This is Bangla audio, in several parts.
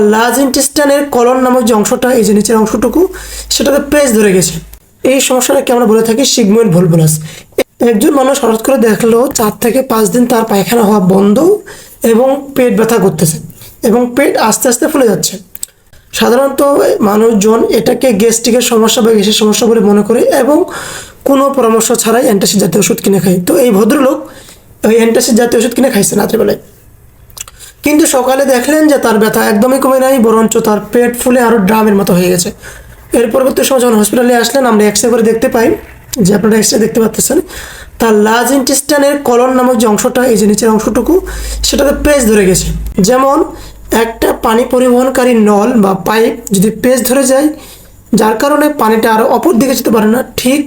তার লার্জ ইন্টেস্টাইনের কলন নামক যে অংশটা, এই যে নিচের অংশটুকু, সেটাতে প্রেস ধরে গেছে। এই সমস্যাটাকে আমরা বলে থাকি সিগময়েড ভলভুলাস। একজন মানুষ হঠাৎ করে দেখল চার থেকে পাঁচ দিন তার পায়খানা হওয়া বন্ধ এবং পেট ব্যথা করতেছে এবং পেট আস্তে আস্তে ফুলে যাচ্ছে। সাধারণত মানুষজন এটাকে গ্যাস্ট্রিকের সমস্যা বা গ্যাসের সমস্যা বলে মনে করে এবং কোনো পরামর্শ ছাড়াই অ্যান্টাসিড জাতীয় ওষুধ কিনে খায়। তো এই ভদ্রলোক ওই অ্যান্টাসিড জাতীয় ওষুধ কিনে খাইছে রাত্রিবেলায়। কিন্তু সকালে দেখলেন যে তার ব্যথা একদমই কমে নাই, বরঞ্চ তার পেট ফুলে আরও ড্রামের মতো হয়ে গেছে। এর পরবর্তী সময় যখন হসপিটালে আসলেন, আমরা এক্স করে দেখতে পাই যে আপনারা এক্স দেখতে পাচ্ছেন, তার লার্জ ইন্টেস্টাইনের কলন নামক যে অংশটা, এই যে নিচের অংশটুকু, সেটাতে পেজ ধরে গেছে। যেমন একটা পানি পরিবহনকারী নল বা পাইপ যদি পেজ ধরে যায়, যার কারণে পানিটা আরও অপর দিকে যেতে পারে না, ঠিক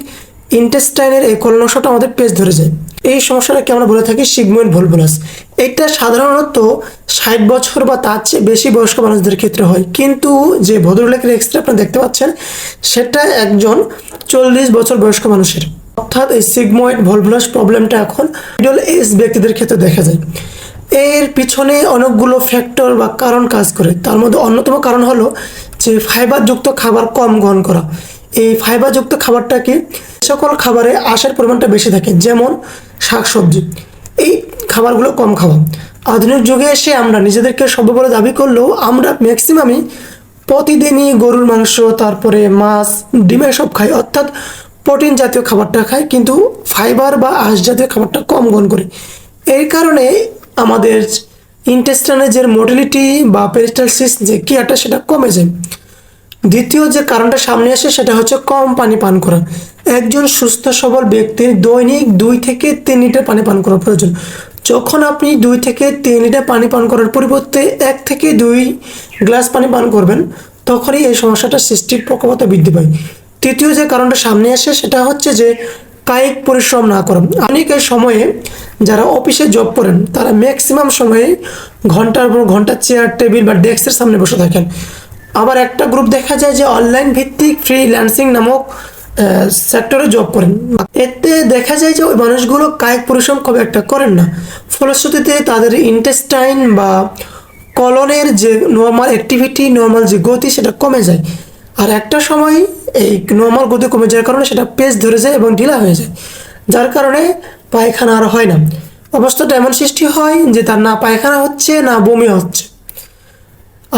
ইন্টেস্টাইনের এই কলন অংশটা আমাদের পেজ ধরে যায়। এই সমস্যাটাকে আমরা বলে থাকি? Sigmoid volvulus. এটা সাধারণত ষাট বছর বা তার চেয়ে বেশি বয়স্ক মানুষদের ক্ষেত্রে হয়। কিন্তু যে ভদ্রলোকের এক্সরে আপনি দেখতে পাচ্ছেন, সেটা একজন চল্লিশ বছর বয়স্ক মানুষের। অর্থাৎ এই সিগময়েড ভলভুলাস প্রবলেমটা এখন মিডল এজ ব্যক্তিদের ক্ষেত্রে দেখা যায়। এর পিছনে অনেকগুলো ফ্যাক্টর বা কারণ কাজ করে। তার মধ্যে অন্যতম কারণ হলো যে ফাইবারযুক্ত খাবার কম গ্রহণ করা। এই ফাইবারযুক্ত খাবারটাকে সকল খাবারে আঁশের পরিমাণটা বেশি থাকে, যেমন শাকসবজি। এই খাবারগুলো কম খাওয়া। আধুনিক যুগে এসে আমরা নিজেদেরকে সভ্য বলে দাবি করলেও আমরা ম্যাক্সিমামই প্রতিদিনই গরুর মাংস, তারপরে মাছ, ডিমের সব খাই। অর্থাৎ প্রোটিন জাতীয় খাবারটা খাই, কিন্তু ফাইবার বা আঁশ জাতীয় খাবারটা কম গ্রহণ করি। এই কারণে আমাদের ইন্টেস্টাইনের যে মোটিলিটি বা পেরিস্টালসিস যে কেয়ারটা সেটা কমে যায়। দ্বিতীয় যে কারণটা সামনে আসে সেটা হচ্ছে কম পানি পান করা। একজন সুস্থ সবল ব্যক্তির দৈনিক দুই থেকে তিন লিটার পানি পান করা প্রয়োজন। যখন আপনি দুই থেকে তিন লিটার পানি পান করার পরিবর্তে এক থেকে দুই গ্লাস পানি পান করবেন, তখনই এই সমস্যাটা সৃষ্টির প্রকটতা বৃদ্ধি পায়। তৃতীয় যে কারণটা সামনে আসে সেটা হচ্ছে যে কায়িক পরিশ্রম না করা। অনেকের সময়ে যারা অফিসে জব করেন, তারা ম্যাক্সিমাম সময়ে ঘণ্টার পর ঘণ্টা চেয়ার টেবিল বা ডেস্কের সামনে বসে থাকেন। আবার একটা গ্রুপ দেখা যায় যে অনলাইন ভিত্তিক ফ্রিল্যান্সিং নামক সেক্টরে জব করেন। এতে দেখা যায় যে ওই মানুষগুলো কায়িক পরিশ্রম খুব একটা করেন না। ফলশ্রুতিতে তাদের ইন্টেস্টাইন বা কলনের যে নর্মাল অ্যাক্টিভিটি নর্মাল যে গতি, সেটা কমে যায়। আর একটা সময় এই নর্মাল গতি কমে যাওয়ার কারণে সেটা পেজ ধরে যায় এবং ঢিলা হয়ে যায়। যার কারণে পায়খানা আর হয় না। অবস্থাটা এমন সৃষ্টি হয় যে তার না পায়খানা হচ্ছে, না বমি হচ্ছে।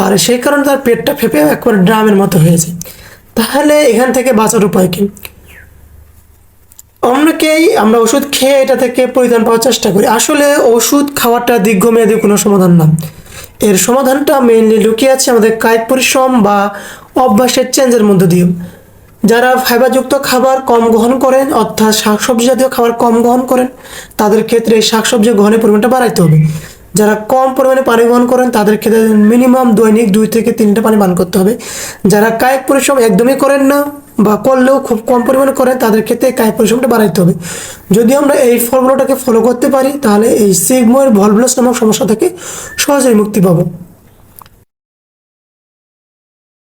আর সেই কারণে তার পেটটা ফেপে একবার ড্রামের মতো হয়ে যায় তাহলে এখান থেকে বাঁচার উপায় কি? অনেকেই আমরা ওষুধ খেয়ে এটা থেকে পরিত্রাণ পাওয়ার চেষ্টা করি। আসলে ওষুধ খাওয়াটা দীর্ঘমেয়াদী কোনো সমাধান না। এর সমাধানটা মেইনলি লুকিয়ে আছে আমাদের কায়িক পরিশ্রম বা অভ্যাসের চেঞ্জের মধ্য দিয়ে যারা ফাইবারযুক্ত খাবার কম গ্রহণ করেন, অর্থাৎ শাকসবজি জাতীয় খাবার কম গ্রহণ করেন, তাদের ক্ষেত্রে এই শাকসবজি গ্রহণের পরিমাণটা বাড়াইতে হবে। যারা কম পরিমাণে পানি গ্রহণ করেন, তাদের ক্ষেত্রে মিনিমাম দৈনিক দুই থেকে তিনটা পানি পান করতে হবে। যারা কায়িক পরিশ্রম একদমই করেন না বা করলেও খুব কম পরিমাণে করেন, তাদের ক্ষেত্রে কায়ক পরিশ্রমটা বাড়াইতে হবে। যদি আমরা এই ফর্মুলাটাকে ফলো করতে পারি, তাহলে এই সিগময়ের ভলভুলাস নামক সমস্যা থেকে সহজেই মুক্তি পাবো।